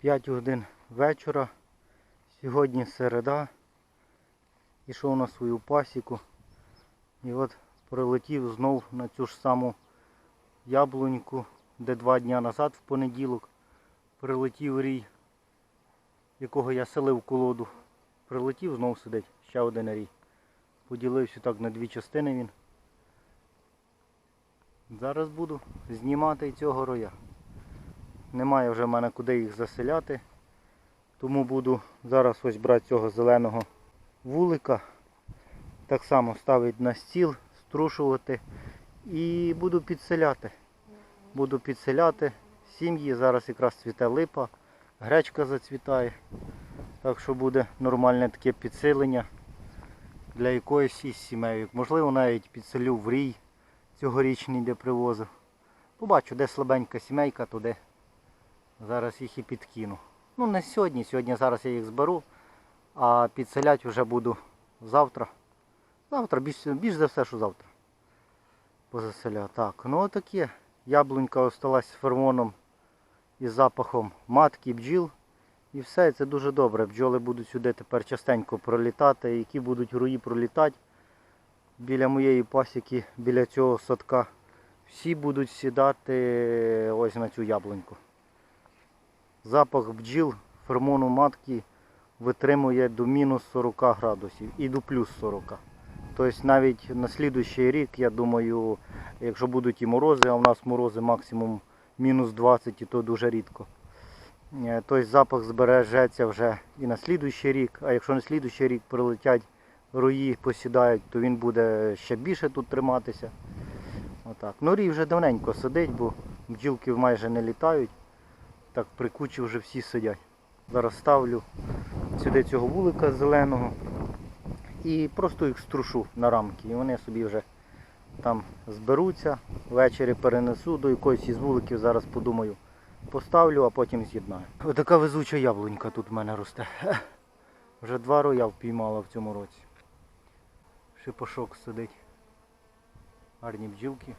5 годин вечора. Сьогодні середа. Ішов на свою пасіку. І от прилетів знов на цю ж саму яблуньку, де два дні назад в понеділок прилетів рій, якого я селив колоду. Прилетів, знов сидить, ще один рій. Поділився так на дві частини він. Зараз буду знімати цього роя. Немає вже в мене куди їх заселяти. Тому буду зараз ось брати цього зеленого вулика. Так само ставити на стіл, струшувати і буду підселяти. Буду підселяти сім'ї. Зараз якраз цвіте липа, гречка зацвітає. Так що буде нормальне таке підсилення для якоїсь із сімей. Можливо, навіть підселю в рій цьогорічний, де привозив. Побачу, де слабенька сімейка, туди зараз їх і підкину. Ну не сьогодні, сьогодні зараз я їх зберу, а підселяти вже буду завтра. Завтра, більш, більш за все, що завтра. Позаселя. Так, ну отаке. Яблунька осталась з фермоном і запахом матки, бджіл. І все, це дуже добре. Бджоли будуть сюди тепер частенько пролітати, які будуть руї пролітати біля моєї пасіки, біля цього садка. Всі будуть сідати ось на цю яблуньку. Запах бджіл, фермону матки витримує до мінус 40 градусів і до плюс 40. Тобто навіть на слідуючий рік, я думаю, якщо будуть і морози, а у нас морози максимум мінус 20, і то дуже рідко. Е, Тобто запах збережеться вже і на слідуючий рік, а якщо на слідуючий рік прилетять рої, посідають, то він буде ще більше тут триматися. Отак. Ну рій вже давненько сидить, бо бджілки майже не літають. Так при кучі вже всі сидять. Зараз ставлю сюди цього вулика зеленого і просто їх струшу на рамки. І вони собі вже там зберуться, ввечері перенесу до якоїсь із вуликів, зараз подумаю, поставлю, а потім з'єднаю. Отака везуча яблунька тут в мене росте. Вже два роя впіймала в цьому році. Шипошок сидить. Гарні бджілки.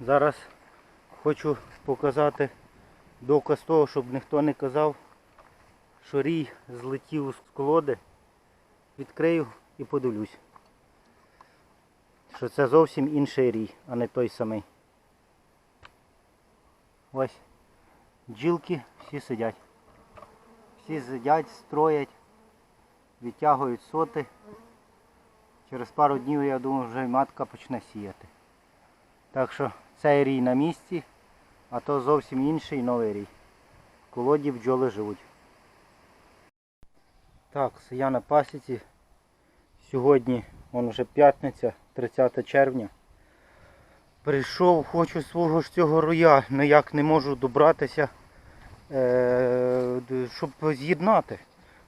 Зараз хочу показати доказ того, щоб ніхто не казав, що рій злетів з колоди. Відкрию і подивлюсь. Що це зовсім інший рій, а не той самий. Ось бджілки всі сидять. Всі сидять, строять, відтягують соти. Через пару днів, я думаю, вже матка почне сіяти. Так що цей рій на місці, а то зовсім інший новий рій. В колоді бджоли живуть. Так, я на пасіці. Сьогодні вон вже п'ятниця, 30 червня. Прийшов, хочу свого ж цього роя, ніяк не можу добратися, е, щоб з'єднати.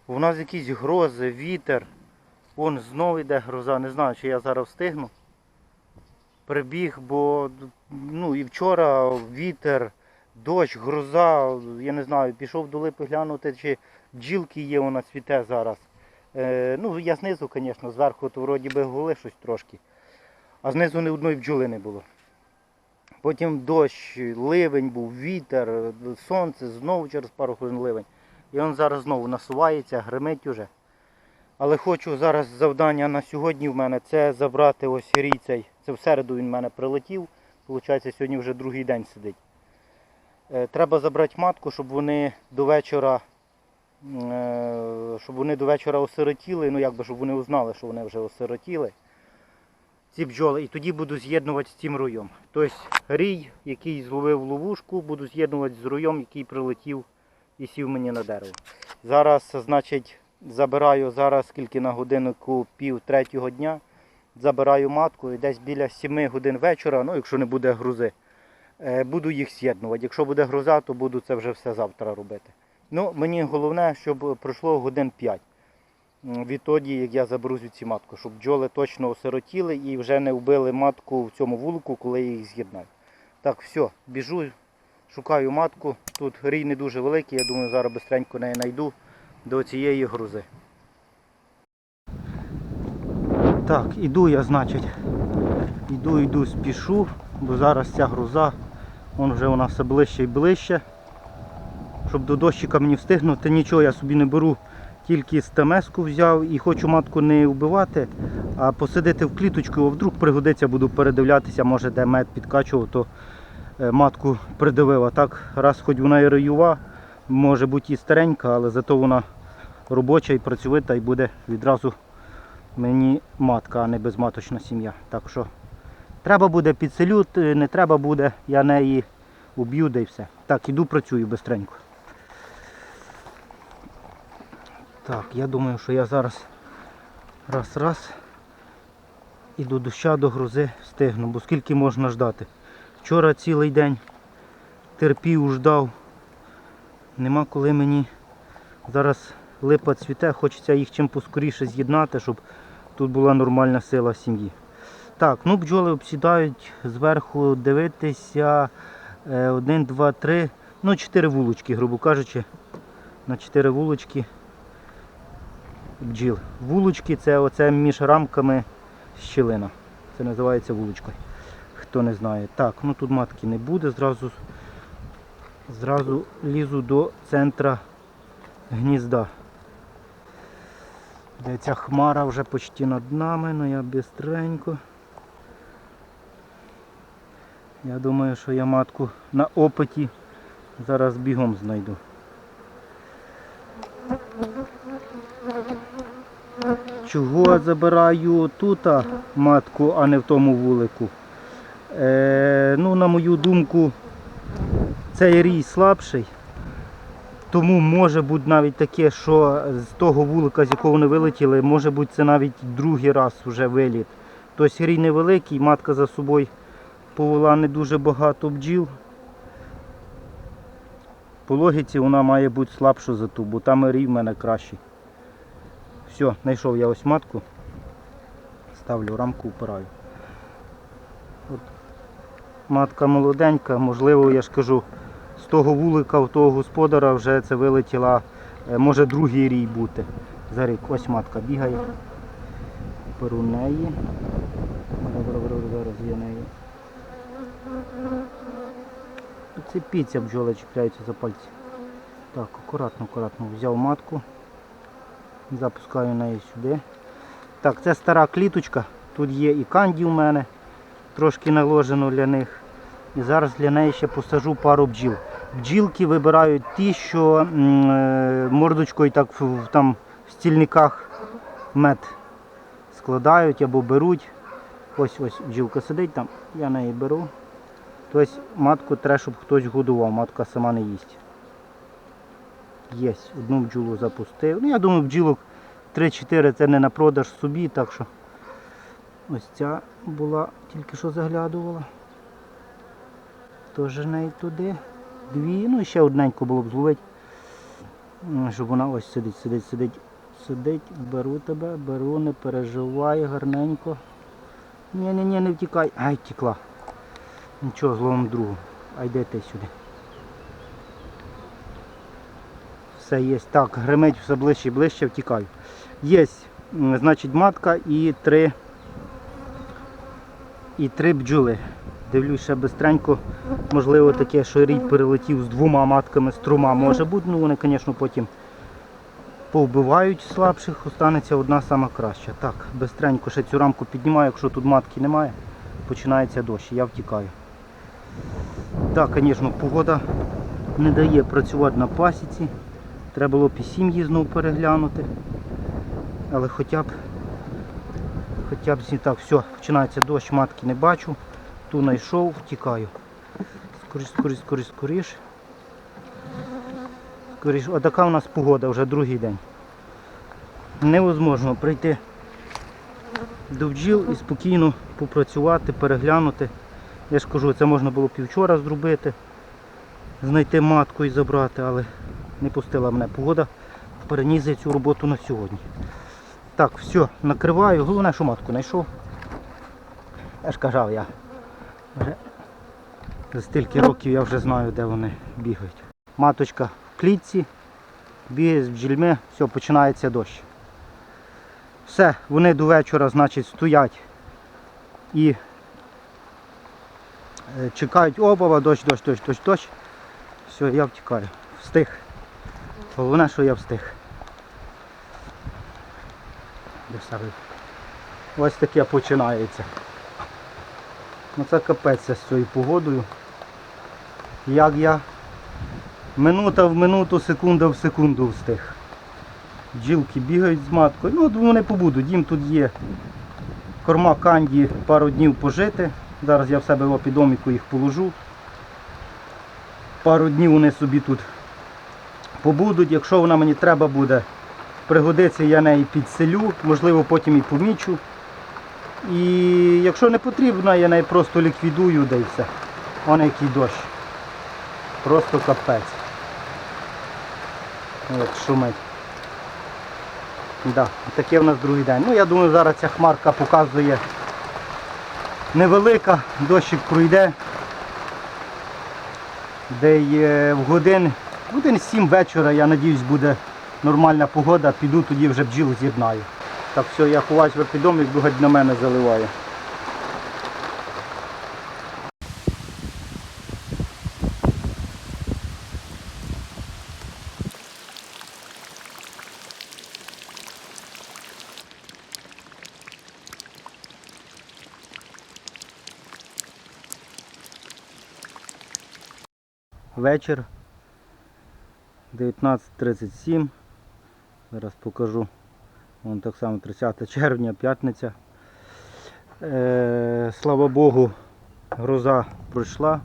У нас якісь грози, вітер. Вон знову йде гроза, не знаю, чи я зараз встигну. Прибіг, бо ну, і вчора вітер, дощ, гроза, я не знаю, пішов до липи глянути, чи бджілки є, вона цвіте зараз. Е, ну, я знизу, звісно, зверху то вроді би гули щось трошки. А знизу ні одної бджоли не було. Потім дощ, ливень був, вітер, сонце, знову через пару хвилин ливень. І він зараз знову насувається, гримить уже. Але хочу зараз завдання на сьогодні в мене це забрати ось рій цей. Це в середу він в мене прилетів. Получається, сьогодні вже другий день сидить. Е, Треба забрати матку, щоб вони до вечора е, щоб вони до вечора осиротіли, ну якби щоб вони узнали, що вони вже осиротіли. Ці бджоли, і тоді буду з'єднувати з цим руйом. Тобто рій, який зловив ловушку, буду з'єднувати з руйом, який прилетів і сів мені на дерево. Зараз, значить, забираю зараз скільки на годиннику пів третього дня. Забираю матку і десь біля 7 годин вечора, ну якщо не буде грузи, е, буду їх з'єднувати. Якщо буде груза, то буду це вже все завтра робити. Ну, мені головне, щоб пройшло годин 5 відтоді, як я заберу звідси матку, щоб бджоли точно осиротіли і вже не вбили матку в цьому вулику, коли я їх з'єднаю. Так, все, біжу, шукаю матку. Тут рій не дуже великий, я думаю, зараз швидко неї знайду до цієї грузи. Так, іду я, значить. Іду, йду, спішу, бо зараз ця груза, вон вже вона все ближче і ближче. Щоб до дощика мені встигнути, нічого я собі не беру, тільки стамеску взяв і хочу матку не вбивати, а посадити в кліточку, а вдруг пригодиться, буду передивлятися, може де мед підкачував, то е, матку придивив. А так, раз хоч вона і реюва, може бути і старенька, але зато вона робоча і працьовита і буде відразу мені матка, а не безматочна сім'я. Так що треба буде підселю, не треба буде, я неї уб'ю да й все. Так, іду працюю бистренько. Так, я думаю, що я зараз раз-раз і до доща до грози встигну, бо скільки можна ждати. Вчора цілий день терпів, ждав. Нема коли мені зараз липа цвіте, хочеться їх чим поскоріше з'єднати, щоб тут була нормальна сила сім'ї. Так, ну бджоли обсідають зверху дивитися. е, Один, два, три, ну чотири вулочки, грубо кажучи. На чотири вулочки бджіл. Вулочки це оце між рамками щілина. Це називається вулочкою. Хто не знає. Так, ну тут матки не буде, зразу, зразу лізу до центра гнізда. Де ця хмара вже почти над нами, ну я бистренько. Я думаю, що я матку на опиті зараз бігом знайду. Чого забираю тут матку, а не в тому вулику? Е, ну, на мою думку, цей рій слабший. Тому може бути навіть таке, що з того вулика, з якого вони вилетіли, може бути це навіть другий раз вже виліт. Тобто рій невеликий, матка за собою повела не дуже багато бджіл. По логіці вона має бути слабша за ту, бо там рій в мене кращий. Все, знайшов я ось матку. Ставлю рамку, впираю. От матка молоденька, можливо, я ж кажу, того вулика, в того господара вже це вилетіла, е, може другий рій бути. Зараз ось матка бігає. Беру неї. Зараз я неї. Це піця бджоли чіпляються за пальці. Так, акуратно, акуратно взяв матку. Запускаю неї сюди. Так, це стара кліточка. Тут є і канді у мене, трошки наложено для них. І зараз для неї ще посажу пару бджіл. Бджілки вибирають ті, що е, мордочкою так там в стільниках мед складають або беруть. Ось ось бджілка сидить там, я неї беру. Тобто матку треба, щоб хтось годував, матка сама не їсть. Є, одну бджолу запустив. Ну, я думаю, бджілок 3-4 це не на продаж собі, так що ось ця була, тільки що заглядувала. Теж неї туди. Дві, ну і ще одненьку було б зловити. Щоб вона ось сидить, сидить, сидить, сидить, беру тебе, беру, не переживай, гарненько. Ні, ні, ні, не втікай. Ай, втекла. Нічого, зловимо другу. А йди ти сюди. Все є. Так, гримить все ближче і ближче, втікаю. Є, значить, матка і три, і три бджоли. Дивлюсь ще бистренько. Можливо, таке, що рій перелетів з двома матками, з трьома може бути. Ну вони, звісно, потім повбивають слабших, останеться одна сама краща. Так, бистренько ще цю рамку піднімаю, якщо тут матки немає, починається дощ, я втікаю. Так, звісно, погода не дає працювати на пасіці. Треба було і сім'ї знову переглянути. Але хоча б хоча б так, все, починається дощ, матки не бачу. Ту знайшов, втікаю. Скоріш, скоріш, скоріш, скоріш. Скоріш. А така у нас погода вже другий день. Невозможно прийти до бджіл і спокійно попрацювати, переглянути. Я ж кажу, це можна було півчора зробити, знайти матку і забрати, але не пустила мене погода, переніс я цю роботу на сьогодні. Так, все, накриваю. Головне, що матку знайшов. Я ж казав, я за стільки років я вже знаю, де вони бігають. Маточка в клітці, бігає з бджільми, все, починається дощ. Все, вони до вечора, значить, стоять і е, чекають обава, дощ, дощ, дощ, дощ, дощ. Все, я втікаю. Встиг. Головне, що я встиг. Ось таке починається. Ну це капець з цією погодою. Як я минута в минуту, секунда в секунду встиг. Бджілки бігають з маткою. Ну, вони побудуть. Їм тут є корма канді пару днів пожити. Зараз я в себе в опідоміку їх положу. Пару днів вони собі тут побудуть. Якщо вона мені треба буде пригодиться, я неї підселю, можливо потім і помічу. І якщо не потрібно, я неї просто ліквідую, да і все. Вон який дощ. Просто капець. Як шумить. Да, таке в нас другий день. Ну я думаю, зараз ця хмарка показує невелика, дощик пройде. Де в годин, годин 7 вечора, я надіюсь, буде нормальна погода, піду тоді вже бджіл з'єднаю. Так, все, я ховаюсь в епідомік, бо геть на мене заливає. Вечір 19.37. Зараз покажу. Вон так само 30 червня, п'ятниця. Е, слава Богу, гроза пройшла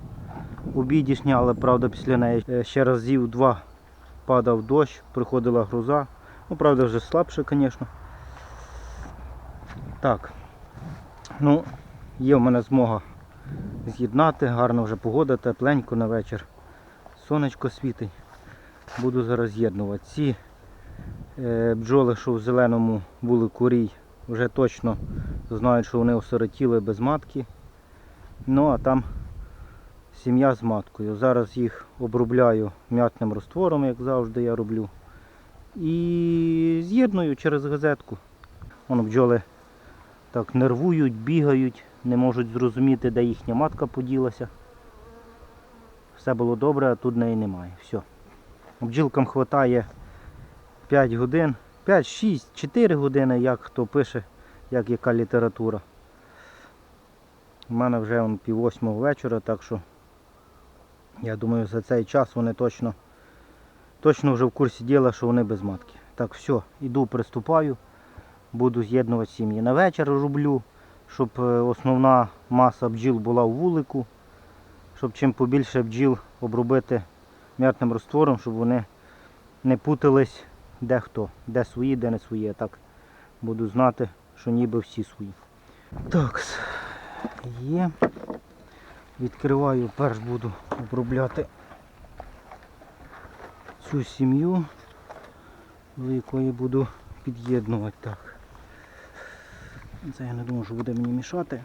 обідішня, але правда після неї е, ще разів два падав дощ, приходила гроза. Ну, правда, вже слабше, звісно. Так. Ну, є в мене змога з'єднати, гарна вже погода, тепленько на вечір. Сонечко світить. Буду зараз з'єднувати. Ці бджоли, що в зеленому були курій, вже точно знають, що вони осиротіли без матки. Ну а там сім'я з маткою. Зараз їх обробляю м'ятним роствором, як завжди я роблю. І з'єдную через газетку. Воно бджоли так нервують, бігають, не можуть зрозуміти, де їхня матка поділася. Все було добре, а тут неї немає. Все. Бджілкам вистачає 5 годин, 5, 6, 4 години, як хто пише, як яка література. У мене вже он, пів восьмого вечора, так що я думаю за цей час вони точно точно вже в курсі діла, що вони без матки. Так, все, іду, приступаю, буду з'єднувати сім'ї. На вечір роблю, щоб е, основна маса бджіл була в вулику, щоб чим побільше бджіл обробити м'ятним роствором, щоб вони не путались де хто, де свої, де не свої. Я так буду знати, що ніби всі свої. Так, є. Відкриваю, перш буду обробляти цю сім'ю, до якої буду під'єднувати. Так. Це я не думаю, що буде мені мішати.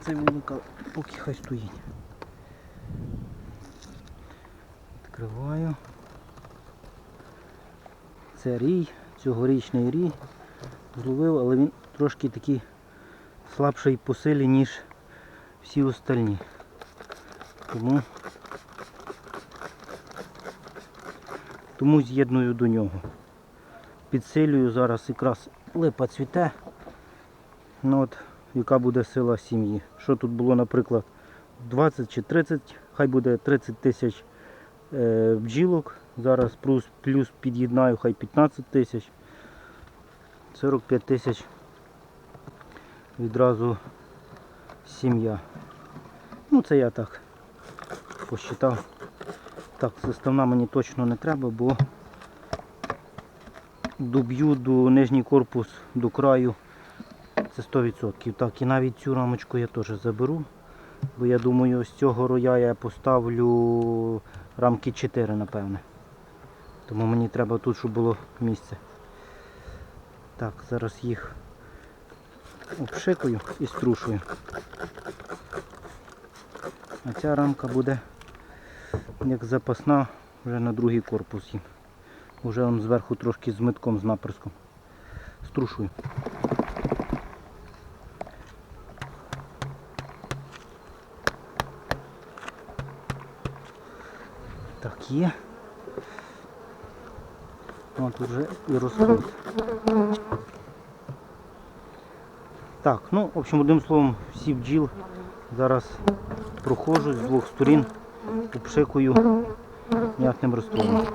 Це велика, поки хай стоїть. Відкриваю. Це рій, цьогорічний рій. Зловив, але він трошки такий слабший по силі, ніж всі остальні. Тому, тому з'єдную до нього. Підсилюю зараз якраз липа цвіте. Ну от, яка буде сила сім'ї. Що тут було, наприклад, 20 чи 30, хай буде 30 тисяч е, бджілок, Зараз плюс, плюс під'єднаю хай 15 тисяч. 45 тисяч відразу сім'я. Ну це я так посчитав. Так, заставна мені точно не треба, бо доб'ю до нижній корпус до краю. Це 100%. Так, і навіть цю рамочку я теж заберу. Бо я думаю, з цього роя я поставлю рамки 4, напевне. Тому мені треба тут, щоб було місце. Так, зараз їх обшикую і струшую. А ця рамка буде як запасна вже на другий корпус їм. Уже он зверху трошки з митком, з наприском. Струшую. Так, є. От вже і розход. Так, ну, в общем, одним словом, всі бджіл зараз проходжу з двох сторін, обшикую м'ятним розтвором.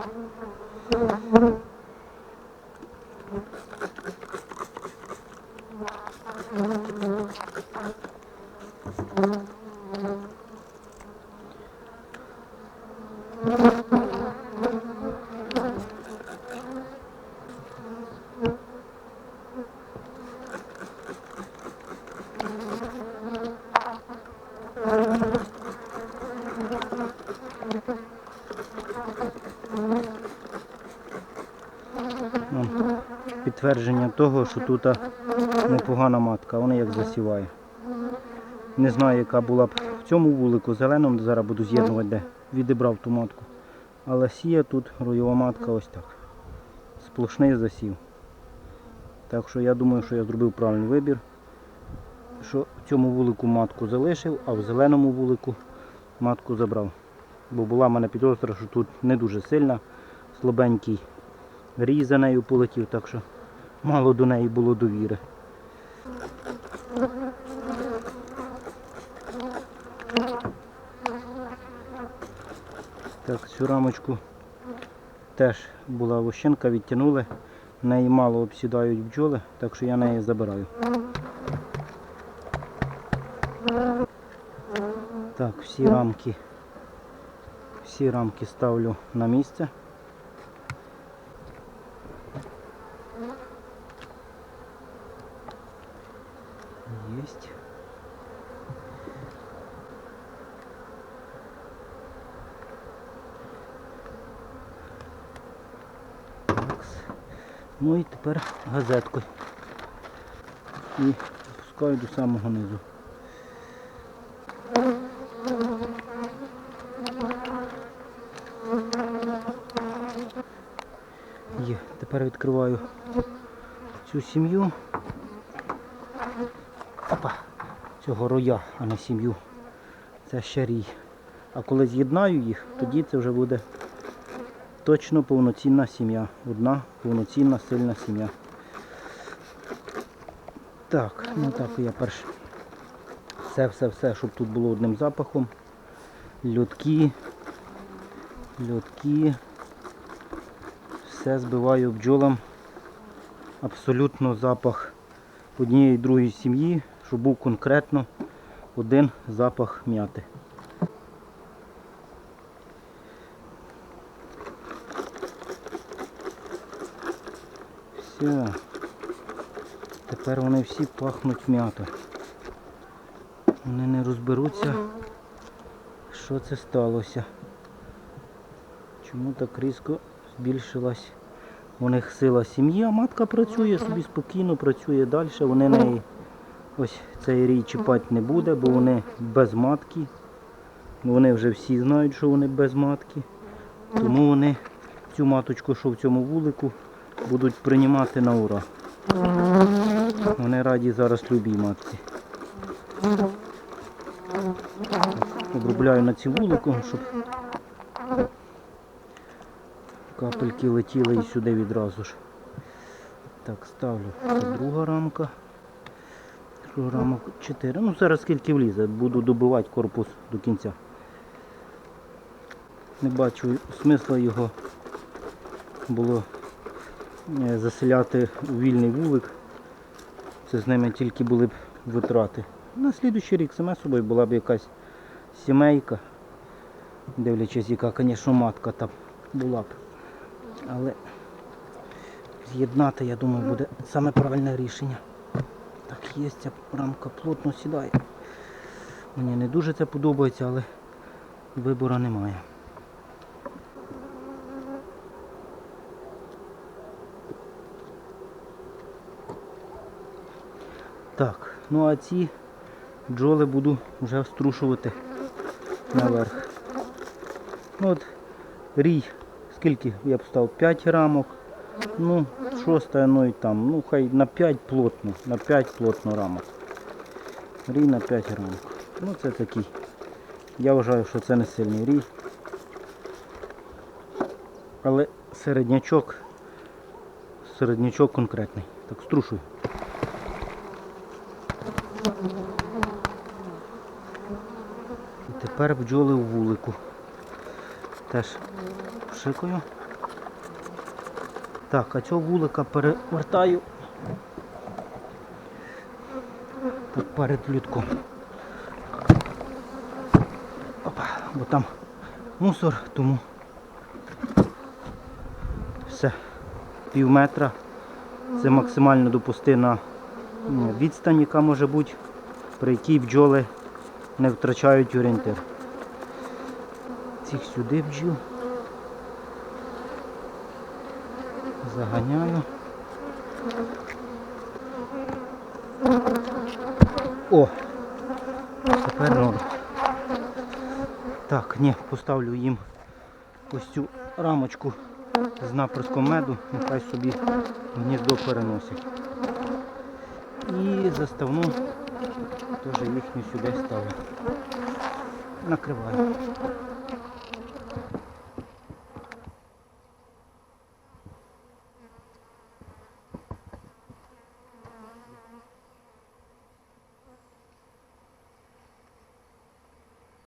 Підтвердження того, що тут непогана матка, вона як засіває. Не знаю, яка була б в цьому вулику зеленому, зараз буду з'єднувати, де відібрав ту матку. Але сіє тут роєва матка ось так. Сплошний засів. Так що я думаю, що я зробив правильний вибір. Що в цьому вулику матку залишив, а в зеленому вулику матку забрав. Бо була в мене підозра, що тут не дуже сильна, слабенький рій за нею полетів, так що мало до неї було довіри. Так, цю рамочку теж була вощенка, відтягнули. Неї мало обсідають бджоли, так що я неї забираю. Так, всі рамки, всі рамки ставлю на місце. Есть. Такс. Ну і тепер газеткою. І опускаю до самого низу. Є. Тепер відкриваю цю сім'ю. Опа, цього роя, а не сім'ю. Це ще рій. А коли з'єднаю їх, тоді це вже буде точно повноцінна сім'я. Одна повноцінна сильна сім'я. Так, ну так я перш. Все-все-все, щоб тут було одним запахом. Льотки. Льотки. Все збиваю бджолам. Абсолютно запах однієї другої сім'ї, щоб був конкретно один запах м'яти. Все. Тепер вони всі пахнуть м'ятою. Вони не розберуться, що це сталося. Чому так різко збільшилась у них сила сім'ї, а матка працює собі спокійно, працює далі. Вони неї ось цей рій чіпати не буде, бо вони без матки. Вони вже всі знають, що вони без матки. Тому вони цю маточку, що в цьому вулику, будуть приймати на ура. Вони раді зараз любій матці. Обробляю на цю вулику, щоб капельки летіли і сюди відразу ж. Так, ставлю. Це друга рамка. Що рамок 4. Ну зараз скільки влізе, буду добивати корпус до кінця. Не бачу смисла його було е, заселяти у вільний вулик. Це з ними тільки були б витрати. На слідуючий рік саме собою була б якась сімейка, дивлячись, яка, звісно, матка там була б. Але з'єднати, я думаю, буде саме правильне рішення. Так, є, ця рамка плотно сідає. Мені не дуже це подобається, але вибору немає. Так, ну а ці бджоли буду вже струшувати наверх. Ну от рій, скільки я поставив? 5 рамок. Ну, шоста, ну і там, ну хай на 5 плотно, на 5 плотно рамок. Рій на 5 рамок. Ну це такий. Я вважаю, що це не сильний рій. Але середнячок, середнячок конкретний. Так, струшую. І тепер бджоли у вулику. Теж пшикаю. Так, а цього вулика перевертаю перед людком. Опа, бо там мусор, тому все. Пів метра. Це максимально допустина відстань, яка може бути, при якій бджоли не втрачають орієнтир. Цих сюди бджіл. Заганяю. О! Тепер норм. Так, ні, поставлю їм ось цю рамочку з наприском меду, нехай собі гніздо переносять. І заставну теж їхню сюди ставлю. Накриваю.